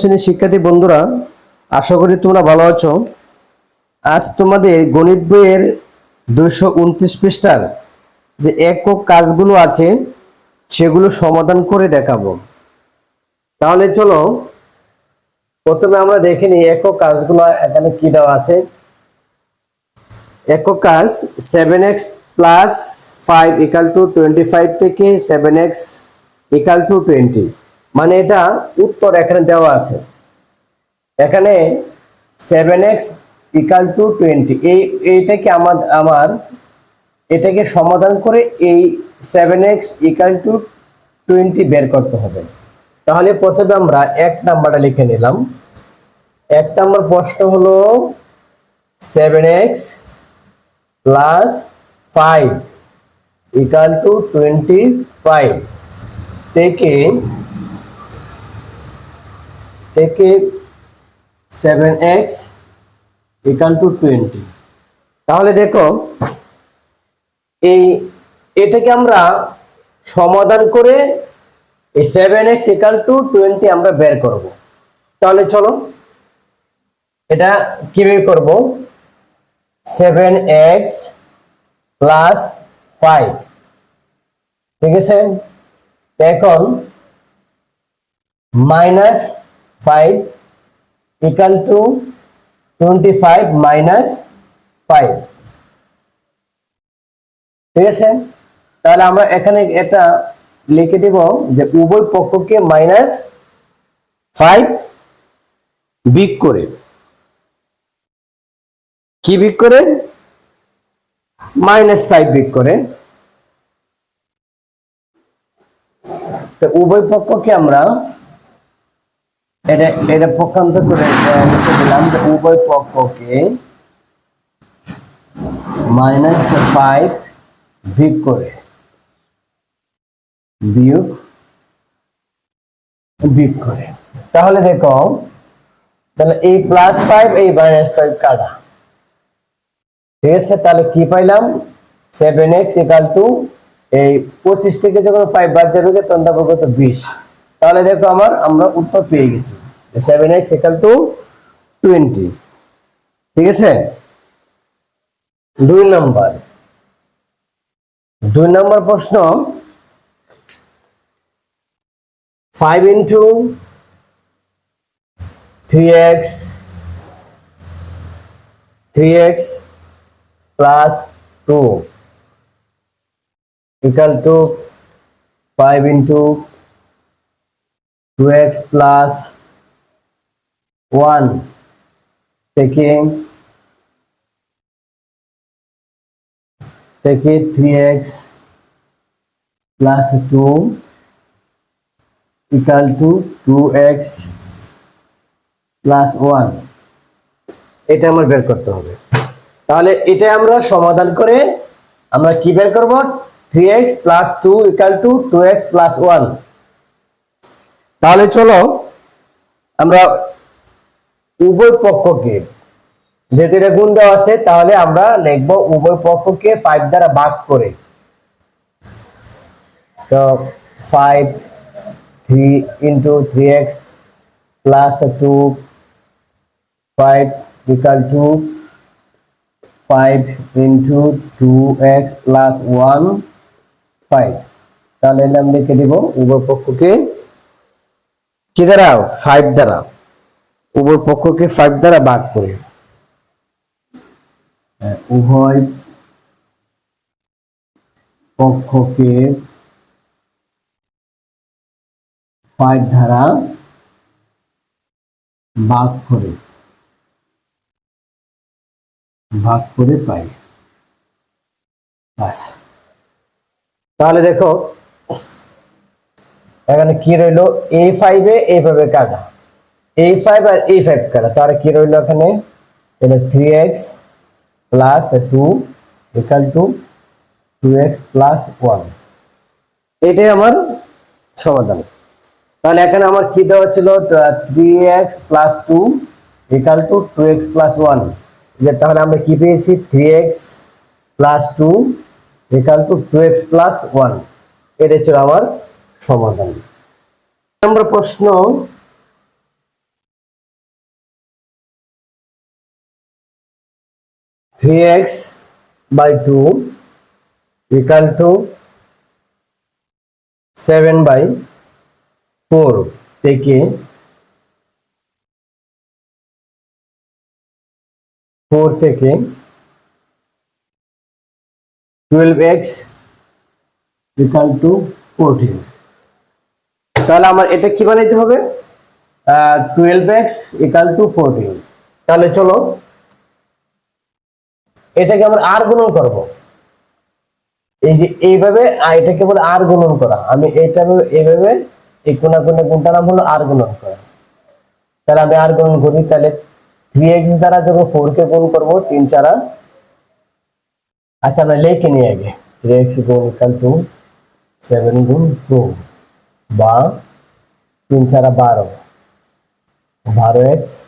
শ্রেণির শিক্ষার্থী বন্ধুরা, আশা করি তোমরা ভালো আছো। আজ তোমাদের গণিত বইয়ের দুশো উনত্রিশ পৃষ্ঠার যে একক কাজগুলো আছে, সেগুলো সমাধান করে দেখাবো। তাহলে চলো, প্রথমে আমরা দেখে নিই একক কাজগুলো এখানে কি দেওয়া আছে। একক কাজ seven x plus five equal to twenty five থেকে seven x equal to twenty মানে এটা উত্তর এখানে দেওয়া আছে। এখানে seven x equal to twenty এই, এইটাকে আমার আমার, এটাকে সমাধান করে এই seven x equal to twenty বের করতে হবে। তাহলে প্রথমে আমরা এক নাম্বারটা লিখে নিলাম। এক নাম্বার প্রশ্ন হলো seven x plus five equal to twenty five থেকে থেকে seven x equal to twenty তাহলে দেখো, এই এটাকে আমরা সমাধান করে এই seven x equal to twenty আমরা বের করব। তাহলে চলো, এটা কীভাবে করব? সেভেন এক্স প্লাস ফাইভ ঠিক আছে? এখন minus five equal to twenty five minus five ঠিক আছে? তাহলে আমরা এখানে এটা লিখে দিব যে উভয় পক্ষকে মাইনাস ফাইভ বিক করে। কি বিক করে? মাইনাস ফাইভ বিক করে। তো উভয় পক্ষকে আমরা এটা এটা পক্ষান্তর করে লিখে দিলাম যে উভয় পক্ষকে মাইনাস ফাইভ করে, বিয়োগ বিয়োগ করে। তাহলে দেখো, তাহলে এই প্লাস ফাইভ এই মাইনাস ফাইভ কাটা ঠিক আছে, তাহলে কি পাইলাম? সেভেন এক্স ইকাল টু এই পঁচিশ থেকে যখন ফাইভ বাদ যাবে, তখন তারপর কত বিশ। তাহলে দেখো আমার, আমরা উত্তর পেয়ে গেছি। Seven x equal to twenty ঠিক আছে দুই নম্বর দুই নম্বর প্রশ্ন five into three x three x plus two equal to 5 into 2x plus 1 taking take it. 3x plus 2 equal to 2x plus 1 এটা আমার বের করতে হবে। তাহলে এটা আমরা সমাধান করে আমরা কি বের করব? 3x plus two equal two two x plus one তাহলে চলো আমরা উভয় পক্ষকে। এটা গুণ দেওয়া আছে, তাহলে আমরা লিখব উভয় পক্ষকে ফাইভ দ্বারা ভাগ করে। তো five three into three x plus two five equal to five into two x plus one five তাহলে নাম লিখে দিব উভয় পক্ষকে। কি দ্বারা? ফাইভ দ্বারা। উভয় পক্ষকে ফাইভ দ্বারা ভাগ করে। হ্যাঁ, উভয় পক্ষকে ফাইভ দ্বারা ভাগ করে। ভাগ করে পাই। বাস। তাহলে দেখো এখানে কি রইল? এ ফাইভে এইভাবে কাটা। এ ফাইভ আর এ ফাইভ কাটা তাহলে কি রইল এখানে? তাহলে three x plus two equal two two x plus one এটাই আমার সমাধান। তাহলে এখানে আমার কি দেওয়া ছিল? Three x plus two equal two two x plus one তাহলে আমরা কি পেয়েছি? Three x plus two equal two two x plus one এটা ছিল আমার সমাধান। নম্বর প্রশ্ন three x by two equal two seven by four থেকে ফোর থেকে twelve x equal two fourteen তাহলে আমার এটা কি বানাইতে হবে? Twelve x equal to fourteen তাহলে চলো এটাকে আমরা আর গুণন করব। এই যে এইভাবে এটাকে বলে আর গুণন করা। আমি এটা ভাবে- এইভাবে এই কোনা কোনা কোনটা নাম হলো আর গুণন করা। তাহলে আমি আর গুণন করি, তাহলে থ্রি এক্স দ্বারা যখন ফোর কে গুণ করব, তিন চারা। আচ্ছা আমরা লেখে নিয়ে আগে। থ্রি এক্স গুণ ইকাল টু সেভেন গুণ টু বা তিন চারা বারো। বারো এক্স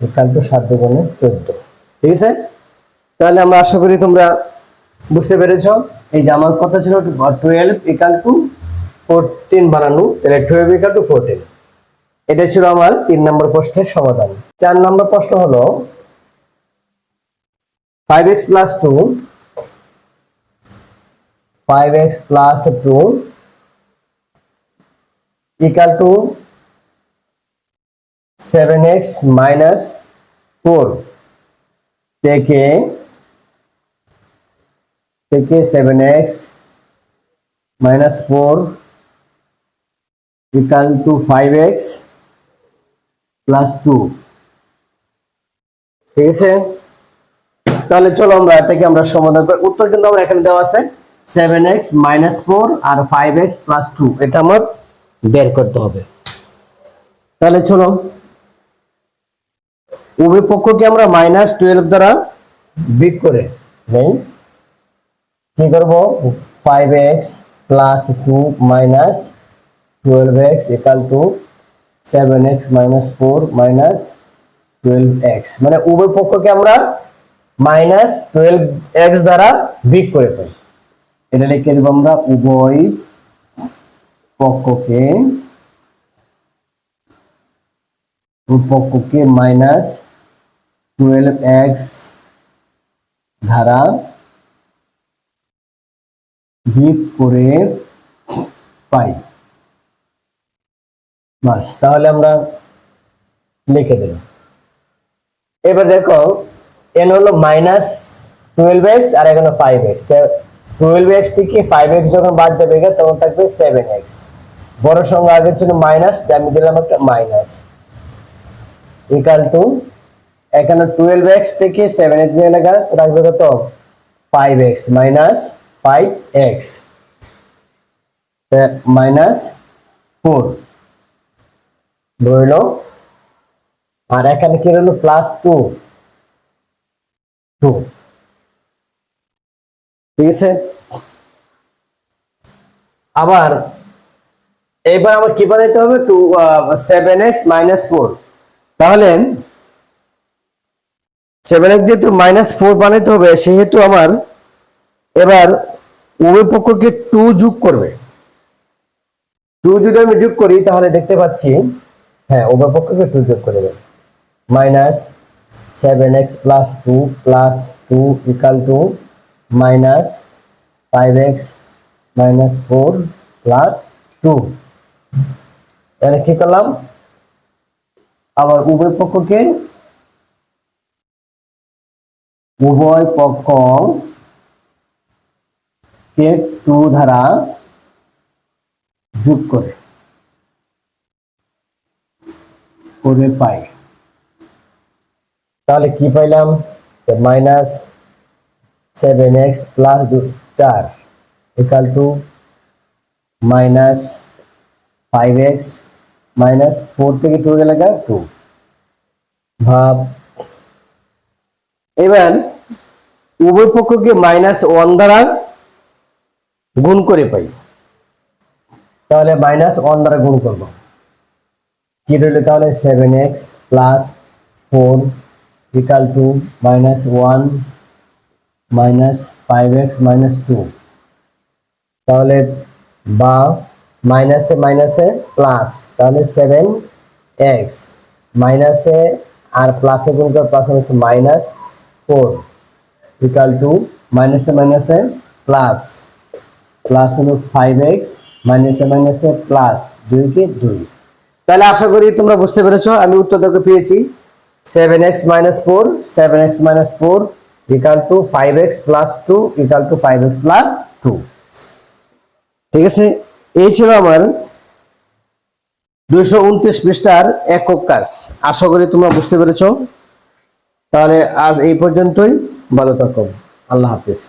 ইকাল টু সাত দুগুণে চোদ্দ। ঠিক আছে? তাহলে আমরা আশা করি তোমরা বুঝতে পেরেছ। এই যে আমার কথা ছিল টুয়েলভ ইকাল টু ফোরটিন বানানো, তাহলে টুয়েলভ ইকাল টু ফোরটিন এটা ছিল আমার তিন নম্বর প্রশ্নের সমাধান। চার নম্বর প্রশ্ন হলো five x plus two five x plus two equal to seven x minus four থেকে থেকে seven x minus four equal to five x plus two ঠিক আছে? তাহলে চলো আমরা এটাকে আমরা সমাধান করি। উত্তর কিন্তু আমার এখানে দেওয়া আছে। সেভেন এক্স মাইনাস ফোর আর ফাইভ এক্স প্লাস টু এটা আমার বের করতে হবে। তাহলে চলো। উভয় পক্ষকে আমরা মাইনাস টুয়েলভ দ্বারা বিগ করে নেই। কি করব? Five x plus two minus twelve x equal two seven x minus four minus twelve x মানে উভয় পক্ষকে আমরা মাইনাস টুয়েলভ এক্স দ্বারা বিগ করে পাই এটা লিখে দেবো আমরা উভয় পক্ষকে পক্ষকে মাইনাস টুয়েলভ এক্স ধারা করে পাই। বাস, তাহলে আমরা লিখে দিলাম এবার দেখো এন হলো মাইনাস টুয়েলভ এক্স আর এখানে ফাইভ এক্স টুয়েলভ এক্স থেকে ফাইভ এক্স যখন বাদ যাবে তখন থাকবে সেভেন এক্স বড় সংখ্যা আগের জন্য মাইনাস আমি দিলাম একটা মাইনাস ইকাল টু এখানে টুয়েলভ এক্স থেকে সেভেন এক্স এলাকা রাখবে কত? Five x minus five x minus four রইল আর এখানে কি রইল? প্লাস টু টু ঠিক আছে? আবার এবার আমার কি বানাইতে হবে? Two seven x minus four তাহলে সেভেন এক্স যেহেতু মাইনাস ফোর বানাইতে হবে, সেহেতু আমার এবার উভয় পক্ষকে টু যোগ করবে। টু যদি আমি যোগ করি, তাহলে দেখতে পাচ্ছি হ্যাঁ উভয় পক্ষকে টু যোগ করে দেবে। Minus seven x plus two plus two equal two minus five x minus four plus two. তাহলে কি করলাম? আবার উভয় পক্ষকে উভয় পক্ষ কে? টু দ্বারা যোগ করে। করে পাই। তাহলে কি পাইলাম? মাইনাস সেভেন এক্স প্লাস চার equal two minus five x minus four থেকে টু গেলে টু ভাব। এবার উভয় পক্ষকে মাইনাস ওয়ান দ্বারা গুণ করে পাই। তাহলে মাইনাস ওয়ান দ্বারা গুণ করব। কি রইল তাহলে? Seven x plus four equal two minus one minus five x minus two তাহলে বা মাইনাসে মাইনাসে প্লাস তাহলে সেভেন এক্স মাইনাসে আর প্লাসে গুণ করে প্লাস হচ্ছে মাইনাস ফোর ইকাল টু মাইনাসে মাইনাসে প্লাস প্লাস হলো ফাইভ এক্স মাইনাসে মাইনাসে প্লাস দুই কে দুই। তাহলে আশা করি তোমরা বুঝতে পেরেছ, আমি উত্তরটাকে পেয়েছি। Seven x minus four seven x minus four equal two five x plus two equal two five x plus two ঠিক আছে? এই ছিল আমার দুইশো উনত্রিশ পৃষ্ঠার একক কাজ। আশা করি তোমরা বুঝতে পেরেছ। তাহলে আজ এই পর্যন্তই। ভালো থাকো। আল্লাহ হাফিজ।